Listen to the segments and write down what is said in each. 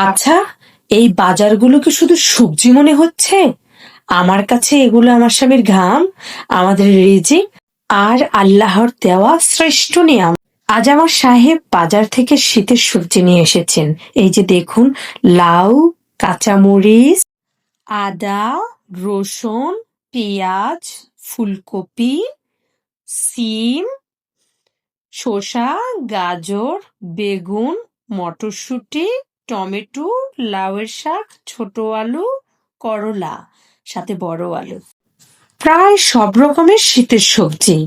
আচ্ছা এই বাজারগুলো কি শুধু সবজি মনে হচ্ছে? আমার কাছে এগুলো আমার স্বামীর ঘাম, আমাদের রিজিক আর আল্লাহর দেওয়া শ্রেষ্ঠ নিয়ম আজ আমার সাহেব বাজার থেকে শীতের সবজি নিয়ে এসেছেন। এই যে দেখুন, লাউ, কাঁচামরিচ, আদা, রসুন, পেঁয়াজ, ফুলকপি, সিম, শসা, গাজর, বেগুন, মটরশুঁটি টমেটো, লাউয়ের শাক, ছোট আলু, করলা, সাথে বড় আলু। প্রায় সব রকমের শীতের সবজি।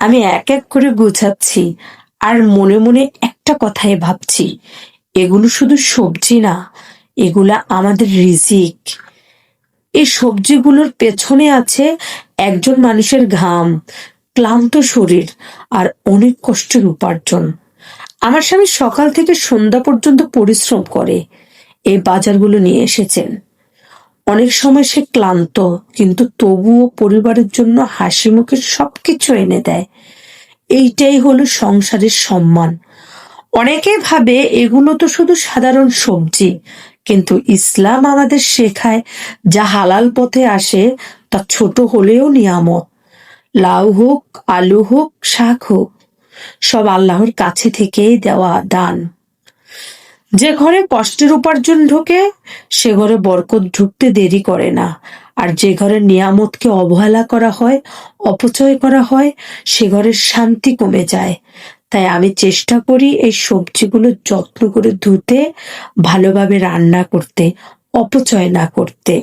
আমি এক এক করে গুছাচ্ছি আর মনে মনে একটা কথাই ভাবছি। এগুলো শুধু সবজি না, এগুলা আমাদের রিজিক। এই সবজিগুলোর পেছনে আছে একজন মানুষের ঘাম, ক্লান্ত শরীর আর অনেক কষ্টের উপার্জন। আমার স্বামী সকাল থেকে সন্ধ্যা পর্যন্ত পরিশ্রম করে এই বাজারগুলো নিয়ে এসেছেন। অনেক সময় সে ক্লান্ত, কিন্তু তবুও পরিবারের জন্য হাসি মুখে সবকিছু এনে দেয়। এইটাই হলো সংসারের সম্মান। অনেকে ভাবে এগুলো তো শুধু সাধারণ সবজি, কিন্তু ইসলাম আমাদের শেখায় যা হালাল পথে আসে তা ছোট হলেও নিয়ামত। লাউ হোক, আলু হোক, শাক হোক সব আল্লাহর কাছে থেকেই দেওয়া দান। যে ঘরে কষ্টের উপার্জন ঢোকে, সে ঘরে বরকত ঢুকতে দেরি করে না। আর যে ঘরে নিয়ামতকে অবহেলা করা হয়, অপচয় করা হয়, সে ঘরের শান্তি কমে যায়। তাই আমি চেষ্টা করি এই সবজিগুলো যত্ন করে ধুতে, ভালোভাবে রান্না করতে, অপচয় না করতে।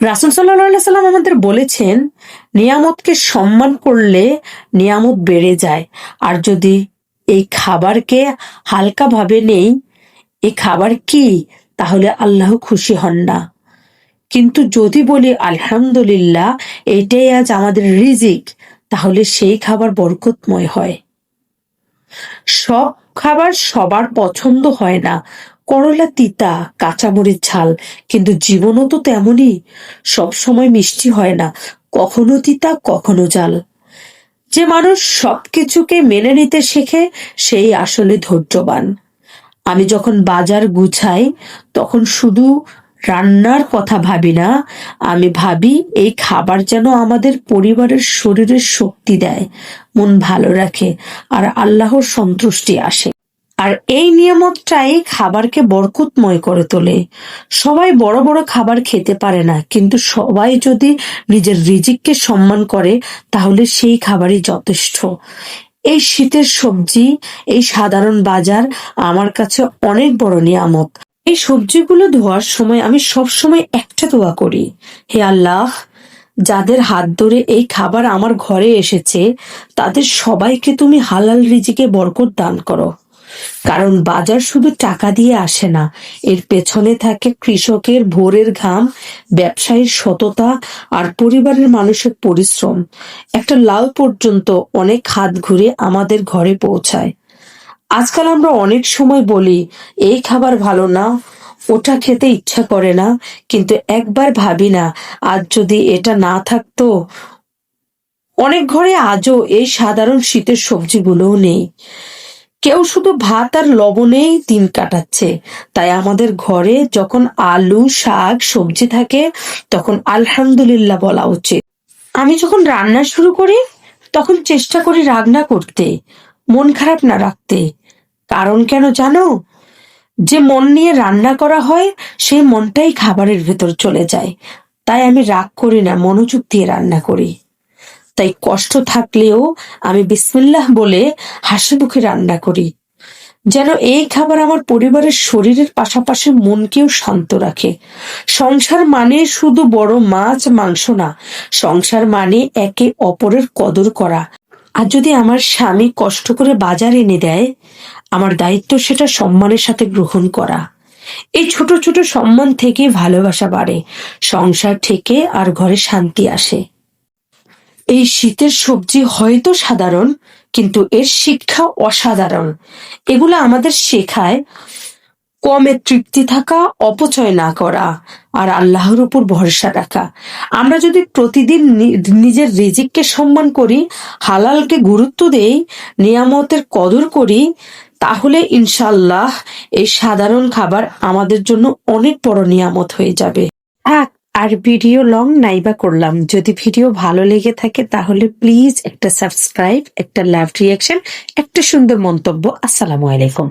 রাসুল সাল্লাহ সাল্লাম আমাদের বলেছেন, নিয়ামতকে সম্মান করলে নিয়ামত বেড়ে যায়। আর যদি এই খাবারকে হালকাভাবে নেই এই খাবার কি? তাহলে আল্লাহ খুশি হন না। কিন্তু যদি বলি, আলহামদুলিল্লাহ, এটাই আজ আমাদের রিজিক, তাহলে সেই খাবার বরকতময় হয়। সব খাবার সবার পছন্দ হয় না। করলা তিতা, কাঁচামরিচ ঝাল, কিন্তু জীবনও তো তেমনই। সব সময় মিষ্টি হয় না, কখনো তিতা, কখনো জাল যে মানুষ সবকিছুকে মেনে নিতে শেখে, সেই আসলে ধৈর্যবান। আমি যখন বাজার গুছাই, তখন শুধু রান্নার কথা ভাবি না, আমি ভাবি এই খাবার যেন আমাদের পরিবারের শরীরের শক্তি দেয়, মন ভালো রাখে, আর আল্লাহর সন্তুষ্টি আসে। আর এই নিয়ামতটাই খাবারকে বরকতময় করে তোলে। সবাই বড় বড় খাবার খেতে পারে না, কিন্তু সবাই যদি নিজের রিজিককে সম্মান করে, তাহলে সেই খাবারই যথেষ্ট। এই শীতের সবজি, এই সাধারণ বাজার আমার কাছে অনেক বড় নিয়ামত। এই সবজিগুলো ধোয়ার সময় আমি সব সময় একটা দোয়া করি। হে আল্লাহ, যাদের হাত ধরে এই খাবার আমার ঘরে এসেছে, তাদের সবাইকে তুমি হালাল রিজিকে বরকত দান করো। কারণ বাজার শুধু টাকা দিয়ে আসে না, এর পেছনে থাকে কৃষকের ভোরের ঘাম, ব্যবসায়ীর সততা আর পরিবারের মানুষের পরিশ্রম। একটা লাউ পর্যন্ত অনেক হাত ঘুরে আমাদের ঘরে পৌঁছায়। আজকাল আমরা অনেক সময় বলি, এই খাবার ভালো না, ওটা খেতে ইচ্ছা করে না, কিন্তু একবার ভাবি না, আজ যদি এটা না থাকতো, অনেক ঘরে আজও এই সাধারণ শীতের সবজিগুলোও নেই। কেউ শুধু ভাত আর লবণেই দিন কাটাচ্ছে। তাই আমাদের ঘরে যখন আলু, শাক, সবজি থাকে, তখন আলহামদুলিল্লাহ বলা উচিত। আমি যখন রান্না শুরু করি, তখন চেষ্টা করি রান্না করতে, মন খারাপ না রাখতে। কারণ কেন জানো? যে মন নিয়ে রান্না করা হয়, সেই মনটাই খাবারের ভেতর চলে যায়। তাই আমি রাগ করি না, মনোযোগ দিয়ে রান্না করি। তাই কষ্ট থাকলেও আমি বিসমিল্লাহ বলে হাসি মুখে রান্না করি। যেন এই খাবার আমার পরিবারের শরীরের পাশাপাশি মনকেও শান্ত রাখে। সংসার মানে শুধু বড় মাছ, মাংস না, সংসার মানে একে অপরের কদর করা। আর যদি আমার স্বামী কষ্ট করে বাজার এনে দেয়, আমার দায়িত্ব সেটা সম্মানের সাথে গ্রহণ করা। এই ছোট ছোট সম্মান থেকে ভালোবাসা বাড়ে, সংসার থেকে আর ঘরে শান্তি আসে। এই শীতের সবজি হয়তো সাধারণ, কিন্তু এর শিক্ষা অসাধারণ। এগুলো আমাদের শেখায় কমে তৃপ্তি থাকা, অপচয় না করা আর আল্লাহর উপর ভরসা রাখা। আমরা যদি প্রতিদিন নিজের রিজিককে সম্মান করি, হালালকে গুরুত্ব দেই, নিয়ামতের কদর করি, তাহলে ইনশাল্লাহ এই সাধারণ খাবার আমাদের জন্য অনেক বড় নিয়ামত হয়ে যাবে। থাক আর ভিডিও লং নাইবা করলাম। যদি ভিডিও ভালো লেগে থাকে তাহলে প্লিজ একটা সাবস্ক্রাইব, একটা লাভ রিয়াকশন, একটা সুন্দর মন্তব্য। আসসালামু আলাইকুম।